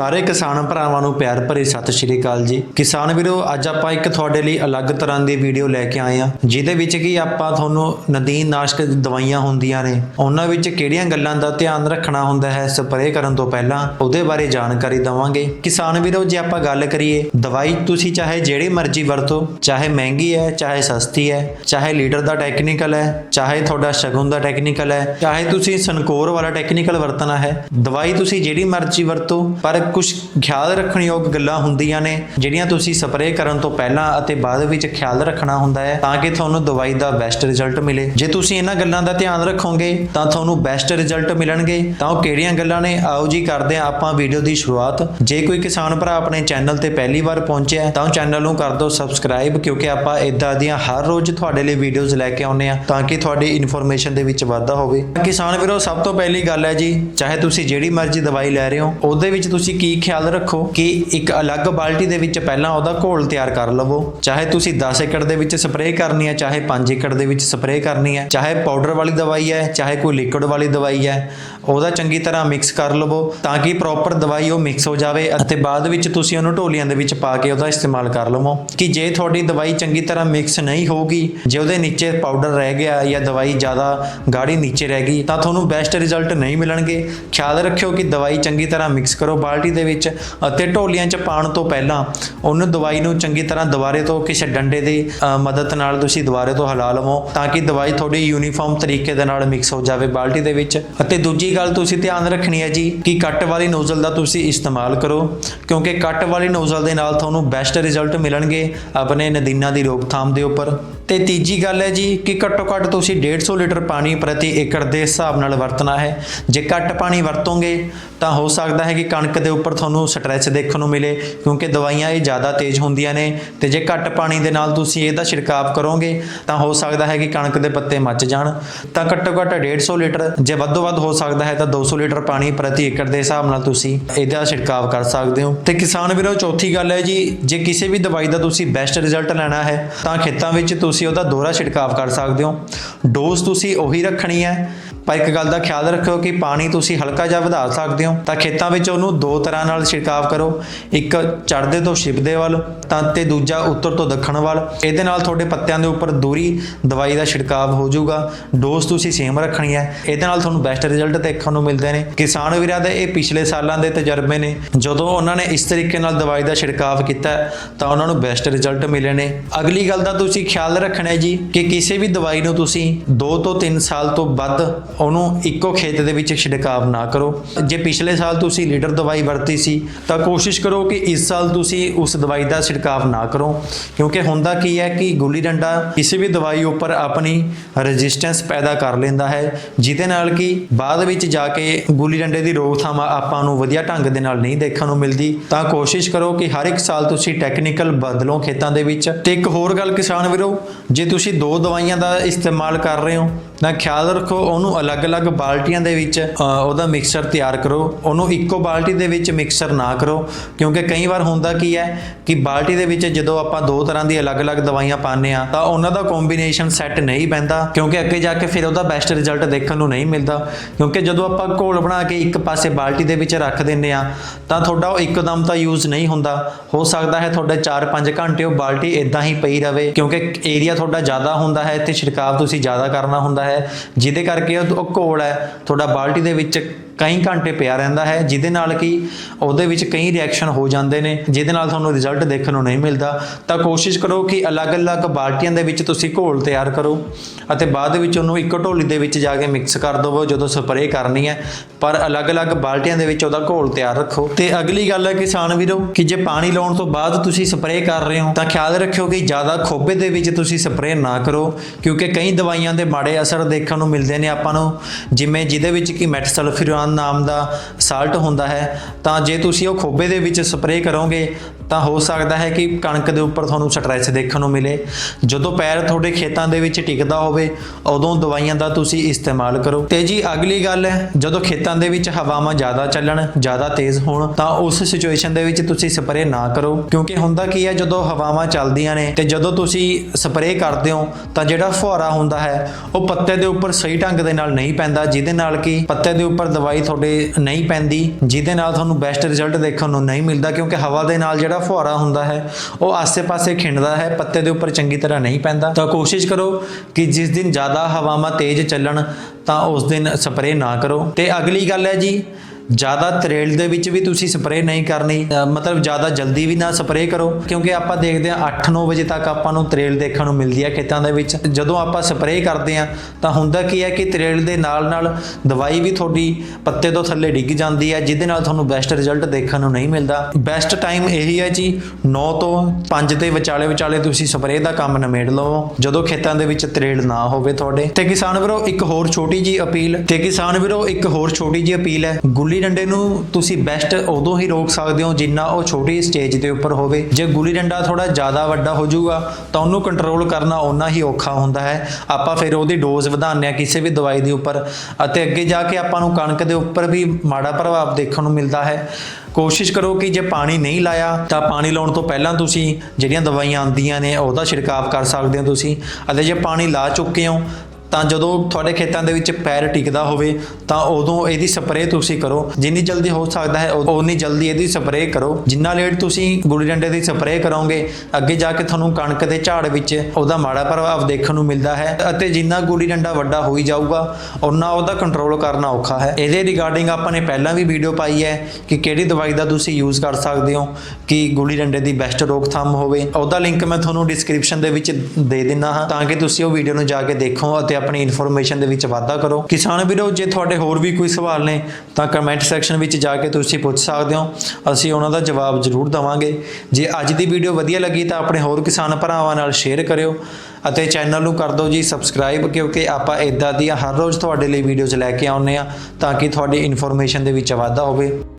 ਸਾਰੇ ਕਿਸਾਨ ਭਰਾਵਾਂ ਨੂੰ ਪਿਆਰ ਭਰੀ ਸਤਿ ਸ਼੍ਰੀ ਅਕਾਲ ਜੀ। ਕਿਸਾਨ ਵੀਰੋ, ਅੱਜ ਆਪਾਂ ਇੱਕ ਤੁਹਾਡੇ ਲਈ ਅਲੱਗ ਤਰ੍ਹਾਂ ਦੀ ਵੀਡੀਓ ਲੈ ਕੇ ਆਏ ਆ ਜਿਹਦੇ ਵਿੱਚ ਕਿ ਆਪਾਂ ਤੁਹਾਨੂੰ ਨਦੀਨ ਨਾਸ਼ਕ ਦਵਾਈਆਂ ਹੁੰਦੀਆਂ ਨੇ, ਉਹਨਾਂ ਵਿੱਚ ਕਿਹੜੀਆਂ ਗੱਲਾਂ ਦਾ ਧਿਆਨ ਰੱਖਣਾ ਹੁੰਦਾ ਹੈ, ਸਪਰੇਅ ਕਰਨ ਤੋਂ ਪਹਿਲਾਂ ਉਹਦੇ ਬਾਰੇ ਜਾਣਕਾਰੀ ਦਵਾਂਗੇ। ਕਿਸਾਨ ਵੀਰੋ, ਜੇ ਆਪਾਂ ਗੱਲ ਕਰੀਏ, ਦਵਾਈ ਤੁਸੀਂ ਚਾਹੇ ਜਿਹੜੀ ਮਰਜ਼ੀ ਵਰਤੋ, ਚਾਹੇ ਮਹਿੰਗੀ ਹੈ, ਚਾਹੇ ਸਸਤੀ ਹੈ, ਚਾਹੇ ਲੀਡਰ ਦਾ ਟੈਕਨੀਕਲ ਹੈ, ਚਾਹੇ ਤੁਹਾਡਾ ਸ਼ਗੁਨ ਦਾ ਟੈਕਨੀਕਲ ਹੈ, ਚਾਹੇ ਤੁਸੀਂ ਸਨਕੋਰ ਵਾਲਾ ਟੈਕਨੀਕਲ ਵਰਤਣਾ ਹੈ, ਦਵਾਈ ਤੁਸੀਂ ਜਿਹੜੀ ਮਰਜ਼ੀ ਵਰਤੋ, ਪਰ ਕੁਝ ਖਿਆਲ ਰੱਖਣ ਯੋਗ ਗੱਲਾਂ ਹੁੰਦੀਆਂ ਨੇ, ਜਿਹੜੀਆਂ ਤੁਸੀਂ ਸਪਰੇਅ ਕਰਨ ਤੋਂ ਪਹਿਲਾਂ ਅਤੇ ਬਾਅਦ ਵਿੱਚ ਖਿਆਲ ਰੱਖਣਾ ਹੁੰਦਾ ਹੈ, ਤਾਂ ਕਿ ਤੁਹਾਨੂੰ ਦਵਾਈ ਦਾ ਬੈਸਟ ਰਿਜ਼ਲਟ ਮਿਲੇ। ਜੇ ਤੁਸੀਂ ਇਹਨਾਂ ਗੱਲਾਂ ਦਾ ਧਿਆਨ ਰੱਖੋਗੇ, ਤਾਂ ਤੁਹਾਨੂੰ ਬੈਸਟ ਰਿਜ਼ਲਟ ਮਿਲਣਗੇ। ਤਾਂ ਉਹ ਕਿਹੜੀਆਂ ਗੱਲਾਂ ਨੇ? ਆਓ ਜੀ ਕਰਦੇ ਹਾਂ ਆਪਾਂ ਵੀਡੀਓ ਦੀ ਸ਼ੁਰੂਆਤ। ਜੇ ਕੋਈ ਕਿਸਾਨ ਭਰਾ ਆਪਣੇ ਚੈਨਲ ਤੇ ਪਹਿਲੀ ਵਾਰ ਪਹੁੰਚਿਆ ਤਾਂ ਉਹ ਚੈਨਲ ਨੂੰ ਕਰ ਦਿਓ ਸਬਸਕ੍ਰਾਈਬ ਕਿਉਂਕਿ ਆਪਾਂ ਇਦਾਂ ਦੀਆਂ ਹਰ ਰੋਜ਼ ਤੁਹਾਡੇ ਲਈ ਵੀਡੀਓਜ਼ ਲੈ ਕੇ ਆਉਂਦੇ ਆ ਤਾਂ ਕਿ ਤੁਹਾਡੀ ਇਨਫੋਰਮੇਸ਼ਨ ਦੇ ਵਿੱਚ ਵਾਧਾ ਹੋਵੇ। ਕਿਸਾਨ ਵੀਰੋ, ਸਭ ਤੋਂ ਪਹਿਲੀ ਗੱਲ ਹੈ ਜੀ, ਚਾਹੇ ਤੁਸੀਂ ਜਿਹੜੀ ਮਰਜ਼ੀ ਦਵਾਈ ਲੈ ਰਹੇ ਹੋ, ਉਹਦੇ ਵਿੱਚ ਤੁਸੀਂ ਕੀ ਖਿਆਲ ਰੱਖੋ ਕਿ ਇੱਕ ਅਲੱਗ ਬਾਲਟੀ ਦੇ ਵਿੱਚ ਪਹਿਲਾਂ ਉਹਦਾ ਘੋਲ ਤਿਆਰ ਕਰ ਲਵੋ? ਚਾਹੇ ਤੁਸੀਂ 10 ਏਕੜ ਦੇ ਵਿੱਚ ਸਪਰੇਅ ਕਰਨੀ ਹੈ, ਚਾਹੇ 5 ਏਕੜ ਦੇ ਵਿੱਚ ਸਪਰੇਅ ਕਰਨੀ ਹੈ, ਚਾਹੇ ਪਾਊਡਰ ਵਾਲੀ ਦਵਾਈ ਹੈ, ਚਾਹੇ ਕੋਈ ਲਿਕੁਇਡ ਵਾਲੀ ਦਵਾਈ ਹੈ, ਉਹਦਾ ਚੰਗੀ ਤਰ੍ਹਾਂ ਮਿਕਸ ਕਰ ਲਵੋ ਤਾਂ ਕਿ ਪ੍ਰੋਪਰ ਦਵਾਈ ਉਹ ਮਿਕਸ ਹੋ ਜਾਵੇ ਅਤੇ ਬਾਅਦ ਵਿੱਚ ਤੁਸੀਂ ਉਹਨੂੰ ਢੋਲੀਆਂ ਦੇ ਵਿੱਚ ਪਾ ਕੇ ਉਹਦਾ ਇਸਤੇਮਾਲ ਕਰ ਲਵੋ। ਕਿ ਜੇ ਤੁਹਾਡੀ ਦਵਾਈ ਚੰਗੀ ਤਰ੍ਹਾਂ ਮਿਕਸ ਨਹੀਂ ਹੋਊਗੀ, ਜੇ ਉਹਦੇ ਨੀਚੇ ਪਾਊਡਰ ਰਹਿ ਗਿਆ ਜਾਂ ਦਵਾਈ ਜ਼ਿਆਦਾ ਗਾੜੀ ਨੀਚੇ ਰਹਿ ਗਈ, ਤਾਂ ਤੁਹਾਨੂੰ ਬੈਸਟ ਰਿਜ਼ਲਟ ਨਹੀਂ ਮਿਲਣਗੇ। ਖਿਆਲ ਰੱਖਿਓ ਕਿ ਦਵਾਈ ਚੰਗੀ ਤਰ੍ਹਾਂ ਮਿਕਸ ਕਰੋ ਬਾਲ ਬਾਲਟੀ ਦੇ ਵਿੱਚ, ਅਤੇ ਢੋਲੀਆਂ 'ਚ ਪਾਉਣ ਤੋਂ ਪਹਿਲਾਂ ਉਹਨੂੰ ਦਵਾਈ ਨੂੰ ਚੰਗੀ ਤਰ੍ਹਾਂ ਦੁਬਾਰੇ ਤੋਂ ਕਿਸੇ ਡੰਡੇ ਦੀ ਮਦਦ ਨਾਲ ਤੁਸੀਂ ਦੁਬਾਰੇ ਤੋਂ ਹਿਲਾ ਲਵੋ, ਤਾਂ ਕਿ ਦਵਾਈ ਤੁਹਾਡੀ ਯੂਨੀਫਾਰਮ ਤਰੀਕੇ ਦੇ ਨਾਲ ਮਿਕਸ ਹੋ ਜਾਵੇ ਬਾਲਟੀ ਦੇ ਵਿੱਚ। ਅਤੇ ਦੂਜੀ ਗੱਲ ਤੁਸੀਂ ਧਿਆਨ ਰੱਖਣੀ ਹੈ ਜੀ ਕਿ ਕੱਟ ਵਾਲੀ ਨੋਜ਼ਲ ਦਾ ਤੁਸੀਂ ਇਸਤੇਮਾਲ ਕਰੋ, ਕਿਉਂਕਿ ਕੱਟ ਵਾਲੀ ਨੋਜ਼ਲ ਦੇ ਨਾਲ ਤੁਹਾਨੂੰ ਬੈਸਟ ਰਿਜ਼ਲਟ ਮਿਲਣਗੇ ਆਪਣੇ ਨਦੀਨਾਂ ਦੀ ਰੋਕਥਾਮ ਦੇ ਉੱਪਰ। ਤੇ ਤੀਜੀ ਗੱਲ ਹੈ ਜੀ ਕਿ ਘੱਟੋ ਘੱਟ ਤੁਸੀਂ 150 ਲੀਟਰ ਪਾਣੀ ਪ੍ਰਤੀ ਏਕੜ ਦੇ ਹਿਸਾਬ ਨਾਲ ਵਰਤਣਾ ਹੈ। ਜੇ ਘੱਟ ਪਾਣੀ ਵਰਤੋਗੇ ਤਾਂ ਹੋ ਸਕਦਾ ਹੈ ਕਿ ਕਣਕ ਦੇ ਉੱਪਰ ਤੁਹਾਨੂੰ ਸਟ੍ਰੈਸ ਦੇਖਣ ਨੂੰ ਮਿਲੇ, ਕਿਉਂਕਿ ਦਵਾਈਆਂ ਇਹ ਜ਼ਿਆਦਾ ਤੇਜ਼ ਹੁੰਦੀਆਂ ਨੇ। ਤੇ ਜੇ ਘੱਟ ਪਾਣੀ ਦੇ ਨਾਲ ਤੁਸੀਂ ਇਹਦਾ ਛਿੜਕਾਵ ਕਰੋਗੇ, ਤਾਂ ਹੋ ਸਕਦਾ ਹੈ ਕਿ ਕਣਕ ਦੇ ਪੱਤੇ ਮੱਚ ਜਾਣ। ਤਾਂ ਘੱਟੋ ਘੱਟ 150 ਲੀਟਰ, ਜੇ ਵੱਧੋ ਵੱਧ ਹੋ ਸਕਦਾ ਹੈ ਤਾਂ 200 ਲੀਟਰ ਪਾਣੀ ਪ੍ਰਤੀ ਏਕੜ ਦੇ ਹਿਸਾਬ ਨਾਲ ਤੁਸੀਂ ਇਹਦਾ ਛਿੜਕਾਵ ਕਰ ਸਕਦੇ ਹੋ। ਤੇ ਕਿਸਾਨ ਵੀਰੋ, ਚੌਥੀ ਗੱਲ ਹੈ ਜੀ, ਜੇ ਕਿਸੇ ਵੀ ਦਵਾਈ ਦਾ ਤੁਸੀਂ ਬੈਸਟ ਰਿਜ਼ਲਟ ਲੈਣਾ ਹੈ, ਤਾਂ ਖੇਤਾਂ ਵਿੱਚ ਤੁਸੀਂ ਤੁਸੀਂ ਉਹਦਾ ਦੋਹਰਾ ਛਿੜਕਾਵ ਕਰ ਸਕਦੇ ਹੋ। ਡੋਜ਼ ਤੁਸੀਂ ਉਹੀ ਰੱਖਣੀ ਹੈ। ਪਰ ਇੱਕ ਗੱਲ ਦਾ ਖਿਆਲ ਰੱਖਿਓ ਕਿ ਪਾਣੀ ਤੁਸੀਂ ਹਲਕਾ ਜਿਹਾ ਵਧਾ ਸਕਦੇ ਹੋ, ਤਾਂ ਖੇਤਾਂ ਵਿੱਚ ਉਹਨੂੰ ਦੋ ਤਰ੍ਹਾਂ ਨਾਲ ਛਿੜਕਾਵ ਕਰੋ। ਇੱਕ ਚੜ੍ਹਦੇ ਤੋਂ ਛਿਪਦੇ ਵੱਲ, ਤਾਂ ਤੇ ਦੂਜਾ ਉੱਤਰ ਤੋਂ ਦੱਖਣ ਵੱਲ। ਇਹਦੇ ਨਾਲ ਤੁਹਾਡੇ ਪੱਤਿਆਂ ਦੇ ਉੱਪਰ ਦੂਰੀ, ਦਵਾਈ ਦਾ ਛਿੜਕਾਵ ਹੋ ਜਾਊਗਾ। ਡੋਜ਼ ਤੁਸੀਂ ਸੇਮ ਰੱਖਣੀ ਹੈ। ਇਹਦੇ ਨਾਲ ਤੁਹਾਨੂੰ ਬੈਸਟ ਰਿਜ਼ਲਟ ਦੇਖਣ ਨੂੰ ਮਿਲਦੇ ਨੇ। ਕਿਸਾਨ ਵੀਰਾਂ ਦੇ ਇਹ ਪਿਛਲੇ ਸਾਲਾਂ ਦੇ ਤਜਰਬੇ ਨੇ। ਜਦੋਂ ਉਹਨਾਂ ਨੇ ਇਸ ਤਰੀਕੇ ਨਾਲ ਦਵਾਈ ਦਾ ਛਿੜਕਾਵ ਕੀਤਾ, ਤਾਂ ਉਹਨਾਂ ਨੂੰ ਬੈਸਟ ਰਿਜ਼ਲਟ ਮਿਲੇ ਨੇ। ਅਗਲੀ ਗੱਲ ਦਾ ਤੁਸੀਂ ਖਿਆਲ ਰੱਖਣਾ ਹੈ ਜੀ, ਕਿ ਕਿਸੇ ਵੀ ਦਵਾਈ ਨੂੰ ਤੁਸੀਂ 2 ਤੋਂ 3 ਸਾਲ ਤੋਂ ਵੱਧ ਉਹਨੂੰ ਇੱਕੋ ਖੇਤ ਦੇ ਵਿੱਚ ਛਿੜਕਾਵ ਨਾ ਕਰੋ। ਜੇ ਪਿਛਲੇ ਸਾਲ ਤੁਸੀਂ ਲੀਟਰ ਦਵਾਈ ਵਰਤੀ ਸੀ, ਤਾਂ ਕੋਸ਼ਿਸ਼ ਕਰੋ ਕਿ ਇਸ ਸਾਲ ਤੁਸੀਂ ਉਸ ਦਵਾਈ ਦਾ ਛਿੜਕਾਵ ਨਾ ਕਰੋ। ਕਿਉਂਕਿ ਹੁੰਦਾ ਕੀ ਹੈ ਕਿ ਗੁੱਲੀ ਡੰਡਾ ਕਿਸੇ ਵੀ ਦਵਾਈ ਉੱਪਰ ਆਪਣੀ ਰੈਜ਼ਿਸਟੈਂਸ ਪੈਦਾ ਕਰ ਲੈਂਦਾ ਹੈ, ਜਿਹਦੇ ਨਾਲ ਕਿ ਬਾਅਦ ਵਿੱਚ ਜਾ ਕੇ ਗੁੱਲੀ ਡੰਡੇ ਦੀ ਰੋਕਥਾਮ ਆਪਾਂ ਨੂੰ ਵਧੀਆ ਢੰਗ ਦੇ ਨਾਲ ਨਹੀਂ ਦੇਖਣ ਨੂੰ ਮਿਲਦੀ। ਤਾਂ ਕੋਸ਼ਿਸ਼ ਕਰੋ ਕਿ ਹਰ ਇੱਕ ਸਾਲ ਤੁਸੀਂ ਟੈਕਨੀਕਲ ਬਦਲੋ ਖੇਤਾਂ ਦੇ ਵਿੱਚ। ਤੇ ਇੱਕ ਹੋਰ ਗੱਲ ਕਿਸਾਨ ਵੀਰੋ, ਜੇ ਤੁਸੀਂ ਦੋ ਦਵਾਈਆਂ ਦਾ ਇਸਤੇਮਾਲ ਕਰ ਰਹੇ ਹੋ ਤਾਂ ਖਿਆਲ ਰੱਖੋ, ਉਹਨੂੰ ਅਲੱਗ-ਅਲੱਗ ਬਾਲਟੀਆਂ ਦੇ ਵਿੱਚ ਉਹਦਾ ਮਿਕਸਚਰ ਤਿਆਰ ਕਰੋ। ਉਹਨੂੰ ਇੱਕੋ ਬਾਲਟੀ ਦੇ ਵਿੱਚ ਮਿਕਸਚਰ ਨਾ ਕਰੋ, ਕਿਉਂਕਿ ਕਈ ਵਾਰ ਹੁੰਦਾ ਕੀ ਹੈ ਕਿ ਬਾਲਟੀ ਦੇ ਵਿੱਚ ਜਦੋਂ ਆਪਾਂ ਦੋ ਤਰ੍ਹਾਂ ਦੀ ਅਲੱਗ-ਅਲੱਗ ਦਵਾਈਆਂ ਪਾਉਂਦੇ ਆ ਤਾਂ ਉਹਨਾਂ ਦਾ ਕੰਬੀਨੇਸ਼ਨ ਸੈੱਟ ਨਹੀਂ ਪੈਂਦਾ ਕਿਉਂਕਿ ਅੱਗੇ ਜਾ ਕੇ ਫਿਰ ਉਹਦਾ ਬੈਸਟ ਰਿਜ਼ਲਟ ਦੇਖਣ ਨੂੰ ਨਹੀਂ ਮਿਲਦਾ। ਕਿਉਂਕਿ ਜਦੋਂ ਆਪਾਂ ਘੋਲ ਬਣਾ ਕੇ ਇੱਕ ਪਾਸੇ ਬਾਲਟੀ ਦੇ ਵਿੱਚ ਰੱਖ ਦਿੰਨੇ ਆ ਤਾਂ ਤੁਹਾਡਾ ਉਹ ਇੱਕਦਮ ਤਾਂ ਯੂਜ਼ ਨਹੀਂ ਹੁੰਦਾ। ਹੋ ਸਕਦਾ ਹੈ ਤੁਹਾਡੇ 4-5 ਘੰਟੇ ਉਹ ਬਾਲਟੀ ਇਦਾਂ ਹੀ ਪਈ ਰਵੇ, ਕਿਉਂਕਿ ਏਰੀਆ ਤੁਹਾਡਾ ਜ਼ਿਆਦਾ ਹੁੰਦਾ ਹੈ ਤੇ ਛਿੜਕਾਵ ਤੁਸੀਂ ਜ਼ਿਆਦਾ ਕਰਨਾ ਹੁੰਦਾ ਹੈ। ਜਿਹਦੇ ਕਰਕੇ ਉਹ ਉਹ ਘੋਲ ਹੈ। ਤੁਹਾਡਾ ਬਾਲਟੀ ਦੇ ਵਿੱਚ ਕਈ ਘੰਟੇ ਪਿਆ ਰਹਿੰਦਾ ਹੈ, ਜਿਹਦੇ ਨਾਲ ਕਿ ਉਹਦੇ ਵਿੱਚ ਕਈ ਰਿਐਕਸ਼ਨ ਹੋ ਜਾਂਦੇ ਨੇ, ਜਿਹਦੇ ਨਾਲ ਤੁਹਾਨੂੰ ਰਿਜ਼ਲਟ ਦੇਖਣ ਨੂੰ ਨਹੀਂ ਮਿਲਦਾ। ਤਾਂ ਕੋਸ਼ਿਸ਼ ਕਰੋ ਕਿ ਅਲੱਗ-ਅਲੱਗ ਬਾਲਟੀਆਂ ਦੇ ਵਿੱਚ ਤੁਸੀਂ ਘੋਲ ਤਿਆਰ ਕਰੋ ਅਤੇ ਬਾਅਦ ਵਿੱਚ ਉਹਨੂੰ ਇੱਕ ਢੋਲੀ ਦੇ ਵਿੱਚ ਜਾ ਕੇ ਮਿਕਸ ਕਰ ਦਿਵੋ, ਜਦੋਂ ਸਪਰੇਅ ਕਰਨੀ ਹੈ। ਪਰ ਅਲੱਗ-ਅਲੱਗ ਬਾਲਟੀਆਂ ਦੇ ਵਿੱਚ ਉਹਦਾ ਘੋਲ ਤਿਆਰ ਰੱਖੋ। ਤੇ ਅਗਲੀ ਗੱਲ ਹੈ ਕਿਸਾਨ ਵੀਰੋ, ਕਿ ਜੇ ਪਾਣੀ ਲਾਉਣ ਤੋਂ ਬਾਅਦ ਤੁਸੀਂ ਸਪਰੇਅ ਕਰ ਰਹੇ ਹੋ, ਤਾਂ ਖਿਆਲ ਰੱਖਿਓ ਕਿ ਜ਼ਿਆਦਾ ਖੋਬੇ ਦੇ ਵਿੱਚ ਤੁਸੀਂ ਸਪਰੇਅ ਨਾ ਕਰੋ, ਕਿਉਂਕਿ ਕਈ ਦਵਾਈਆਂ ਦੇ ਮਾੜੇ ਅਸਰ ਦੇਖਣ ਨੂੰ ਮਿਲਦੇ ਨੇ ਆਪਾਂ ਨੂੰ। ਜਿਵੇਂ ਜਿਹਦੇ ਵਿੱਚ ਕਿ ਮੈਟਸਲਫਿਰਾਨ ਨਾਮ ਦਾ ਸਾਲਟ ਹੁੰਦਾ ਹੈ ਤਾਂ ਜੇ ਤੁਸੀਂ ਉਹ ਖੋਬੇ ਦੇ ਵਿੱਚ ਸਪਰੇਅ ਕਰੋਗੇ ਤਾਂ ਹੋ ਸਕਦਾ ਹੈ ਕਿ ਕਣਕ ਦੇ ਉੱਪਰ ਤੁਹਾਨੂੰ ਸਟ੍ਰੈਸ ਦੇਖਣ ਨੂੰ ਮਿਲੇ। ਜਦੋਂ ਪੈਰ ਤੁਹਾਡੇ ਖੇਤਾਂ ਦੇ ਵਿੱਚ ਟਿਕਦਾ ਹੋਵੇ, ਉਦੋਂ ਦਵਾਈਆਂ ਦਾ ਤੁਸੀਂ ਇਸਤੇਮਾਲ ਕਰੋ। ਤੇ ਜੀ, ਅਗਲੀ ਗੱਲ ਹੈ, ਜਦੋਂ ਖੇਤਾਂ ਦੇ ਵਿੱਚ ਹਵਾਵਾਂ ਜ਼ਿਆਦਾ ਚੱਲਣ, ਜ਼ਿਆਦਾ ਤੇਜ਼ ਹੋਣ, ਤਾਂ ਉਸ ਸਿਚੁਏਸ਼ਨ ਦੇ ਵਿੱਚ ਤੁਸੀਂ ਸਪਰੇਅ ਨਾ ਕਰੋ। ਕਿਉਂਕਿ ਹੁੰਦਾ ਕੀ ਹੈ, ਜਦੋਂ ਹਵਾਵਾਂ ਚੱਲਦੀਆਂ ਨੇ ਤੇ ਜਦੋਂ ਤੁਸੀਂ ਸਪਰੇਅ ਕਰਦੇ ਹੋ, ਤਾਂ ਜਿਹੜਾ ਫੁਹਾਰਾ ਹੁੰਦਾ ਹੈ, ਉਹ ਪੱਤੇ ਦੇ ਉੱਪਰ ਸਹੀ ਢੰਗ ਦੇ ਨਾਲ ਨਹੀਂ ਪੈਂਦਾ, ਜਿਹਦੇ ਨਾਲ ਕਿ ਪੱਤੇ ਦੇ ਉੱਪਰ ਦਵਾਈ ਦਵਾਈ ਤੁਹਾਡੇ ਨਹੀਂ ਪੈਂਦੀ, ਜਿਹਦੇ ਨਾਲ ਤੁਹਾਨੂੰ ਬੈਸਟ ਰਿਜ਼ਲਟ ਦੇਖਣ ਨੂੰ ਨਹੀਂ ਮਿਲਦਾ, ਕਿਉਂਕਿ ਹਵਾ ਦੇ ਨਾਲ ਜਿਹੜਾ ਫੁਹਾਰਾ ਹੁੰਦਾ ਹੈ, ਉਹ ਆਸੇ-ਪਾਸੇ ਖਿੰਡਦਾ ਹੈ, ਪੱਤੇ ਦੇ ਉੱਪਰ ਚੰਗੀ ਤਰ੍ਹਾਂ ਨਹੀਂ ਪੈਂਦਾ। ਤਾਂ ਕੋਸ਼ਿਸ਼ ਕਰੋ ਕਿ ਜਿਸ ਦਿਨ ਜ਼ਿਆਦਾ ਹਵਾਵਾਂ ਤੇਜ਼ ਚੱਲਣ, ਤਾਂ ਉਸ ਦਿਨ ਸਪਰੇਅ ਨਾ ਕਰੋ। ਤੇ ਅਗਲੀ ਗੱਲ ਹੈ ਜੀ ਜ਼ਿਆਦਾ ਤਰੇਲ ਦੇ ਵਿੱਚ ਵੀ ਤੁਸੀਂ ਸਪਰੇਅ ਨਹੀਂ ਕਰਨੀ ਮਤਲਬ ਜ਼ਿਆਦਾ ਜਲਦੀ ਵੀ ਨਾ ਸਪਰੇਅ ਕਰੋ, ਕਿਉਂਕਿ ਆਪਾਂ ਦੇਖਦੇ ਹਾਂ 8-9 ਵਜੇ ਤੱਕ ਆਪਾਂ ਨੂੰ ਤਰੇਲ ਦੇਖਣ ਨੂੰ ਮਿਲਦੀ ਹੈ ਖੇਤਾਂ ਦੇ ਵਿੱਚ। ਜਦੋਂ ਆਪਾਂ ਸਪਰੇਅ ਕਰਦੇ ਹਾਂ, ਤਾਂ ਹੁੰਦਾ ਕੀ ਹੈ ਕਿ ਤਰੇਲ ਦੇ ਨਾਲ-ਨਾਲ ਦਵਾਈ ਵੀ ਤੁਹਾਡੀ ਪੱਤੇ ਤੋਂ ਥੱਲੇ ਡਿੱਗ ਜਾਂਦੀ ਹੈ, ਜਿਹਦੇ ਨਾਲ ਤੁਹਾਨੂੰ ਬੈਸਟ ਰਿਜ਼ਲਟ ਦੇਖਣ ਨੂੰ ਨਹੀਂ ਮਿਲਦਾ। ਬੈਸਟ ਟਾਈਮ ਇਹੀ ਹੈ ਜੀ 9 ਤੋਂ 5 ਦੇ ਵਿਚਾਲੇ ਵਿਚਾਲੇ ਤੁਸੀਂ ਸਪਰੇਅ ਦਾ ਕੰਮ ਨਿਮੇੜ ਲਵੋ, ਜਦੋਂ ਖੇਤਾਂ ਦੇ ਵਿੱਚ ਤਰੇਲ ਨਾ ਹੋਵੇ ਤੁਹਾਡੇ। ਤੇ ਕਿਸਾਨ ਵੀਰੋ, ਇੱਕ ਹੋਰ ਛੋਟੀ ਜੀ ਅਪੀਲ, ਤੇ ਕਿਸਾਨ ਵੀਰੋ, ਇੱਕ ਹੋਰ ਛੋਟੀ ਜੀ ਅਪੀਲ ਹੈ, ਗੁੱਲੀ ਡੰਡੇ ਨੂੰ ਤੁਸੀਂ ਬੈਸਟ ਉਦੋਂ ਹੀ ਰੋਕ ਸਕਦੇ ਹੋ ਜਿੰਨਾ ਉਹ ਛੋਟੀ ਸਟੇਜ ਦੇ ਉੱਪਰ ਹੋਵੇ। ਜੇ ਗੁੱਲੀ ਡੰਡਾ ਥੋੜਾ ਜ਼ਿਆਦਾ ਵੱਡਾ ਹੋ ਜਾਊਗਾ, ਤਾਂ ਉਹਨੂੰ ਕੰਟਰੋਲ ਕਰਨਾ ਓਨਾ ਹੀ ਔਖਾ ਹੁੰਦਾ ਹੈ। ਆਪਾਂ ਫਿਰ ਉਹਦੀ ਡੋਜ਼ ਵਧਾਉਂਦੇ ਹਾਂ ਕਿਸੇ ਵੀ ਦਵਾਈ ਦੇ ਉੱਪਰ ਅਤੇ ਅੱਗੇ ਜਾ ਕੇ ਆਪਾਂ ਨੂੰ ਕਣਕ ਦੇ ਉੱਪਰ ਵੀ ਮਾੜਾ ਪ੍ਰਭਾਵ ਦੇਖਣ ਨੂੰ ਮਿਲਦਾ ਹੈ। ਕੋਸ਼ਿਸ਼ ਕਰੋ ਕਿ ਜੇ ਪਾਣੀ ਨਹੀਂ ਲਾਇਆ, ਤਾਂ ਪਾਣੀ ਲਾਉਣ ਤੋਂ ਪਹਿਲਾਂ ਤੁਸੀਂ ਜਿਹੜੀਆਂ ਦਵਾਈਆਂ ਆਉਂਦੀਆਂ ਨੇ, ਉਹਦਾ ਛਿੜਕਾਵ ਕਰ ਸਕਦੇ ਹੋ ਤੁਸੀਂ। ਅਤੇ ਜੇ ਪਾਣੀ ਲਾ ਚੁੱਕੇ ਹੋ ਤਾਂ ਜਦੋਂ ਤੁਹਾਡੇ ਖੇਤਾਂ ਦੇ ਵਿੱਚ ਪੈਰ ਟਿਕਦਾ ਹੋਵੇ, ਤਾਂ ਉਦੋਂ ਇਹਦੀ ਸਪਰੇਅ ਤੁਸੀਂ ਕਰੋ। ਜਿੰਨੀ ਜਲਦੀ ਹੋ ਸਕਦਾ ਹੈ ਉਨੀ ਜਲਦੀ ਇਹਦੀ ਸਪਰੇਅ ਕਰੋ। ਜਿੰਨਾ ਲੇਟ ਤੁਸੀਂ ਗੁੱਲੀ ਡੰਡੇ ਦੀ ਸਪਰੇਅ ਕਰੋਗੇ, ਅੱਗੇ ਜਾ ਕੇ ਤੁਹਾਨੂੰ ਕਣਕ ਦੇ ਝਾੜ ਵਿੱਚ ਉਹਦਾ ਮਾੜਾ ਪ੍ਰਭਾਵ ਦੇਖਣ ਨੂੰ ਮਿਲਦਾ ਹੈ ਅਤੇ ਜਿੰਨਾ ਗੁੱਲੀ ਡੰਡਾ ਵੱਡਾ ਹੋਈ ਜਾਊਗਾ ਉਨਾ ਉਹਦਾ ਕੰਟਰੋਲ ਕਰਨਾ ਔਖਾ ਹੈ। ਇਹਦੇ ਰਿਗਾਰਡਿੰਗ ਆਪਾਂ ਨੇ ਪਹਿਲਾਂ ਵੀ ਵੀਡੀਓ ਪਾਈ ਹੈ ਕਿ ਕਿਹੜੀ ਦਵਾਈ ਦਾ ਤੁਸੀਂ ਯੂਜ਼ ਕਰ ਸਕਦੇ ਹੋ, ਕਿ ਗੁੱਲੀ ਡੰਡੇ ਦੀ ਬੈਸਟ ਰੋਕਥਾਮ ਹੋਵੇ। ਉਹਦਾ ਲਿੰਕ ਮੈਂ ਤੁਹਾਨੂੰ ਡਿਸਕ੍ਰਿਪਸ਼ਨ ਦੇ ਵਿੱਚ ਦੇ ਦਿੰਦਾ ਹਾਂ, ਤਾਂ ਕਿ ਤੁਸੀਂ ਉਹ ਵੀਡੀਓ ਨੂੰ ਜਾ ਕੇ ਦੇਖੋ ਅਤੇ ਆਪਣੀ ਇਨਫੋਰਮੇਸ਼ਨ ਦੇ ਵਿੱਚ ਵਾਧਾ ਕਰੋ। ਕਿਸਾਨ ਵੀਰੋ, ਜੇ ਤੁਹਾਡੇ ਹੋਰ ਵੀ ਕੋਈ ਸਵਾਲ ਨੇ, ਤਾਂ ਕਮੈਂਟ ਸੈਕਸ਼ਨ ਵਿੱਚ ਜਾ ਕੇ ਤੁਸੀਂ ਪੁੱਛ ਸਕਦੇ ਹੋ। ਅਸੀਂ ਉਹਨਾਂ ਦਾ ਜਵਾਬ ਜ਼ਰੂਰ ਦਵਾਂਗੇ। ਜੇ ਅੱਜ ਦੀ ਵੀਡੀਓ ਵਧੀਆ ਲੱਗੀ, ਤਾਂ ਆਪਣੇ ਹੋਰ ਕਿਸਾਨ ਭਰਾਵਾਂ ਨਾਲ ਸ਼ੇਅਰ ਕਰਿਓ ਅਤੇ ਚੈਨਲ ਨੂੰ ਕਰ ਦਿਓ ਜੀ ਸਬਸਕ੍ਰਾਈਬ ਕਿਉਂਕਿ ਆਪਾਂ ਇਦਾਂ ਦੀਆਂ ਹਰ ਰੋਜ਼ ਤੁਹਾਡੇ ਲਈ ਵੀਡੀਓਜ਼ ਲੈ ਕੇ ਆਉਂਦੇ ਆ ਤਾਂ ਕਿ ਤੁਹਾਡੀ ਇਨਫੋਰਮੇਸ਼ਨ ਦੇ ਵਿੱਚ ਵਾਧਾ ਹੋਵੇ।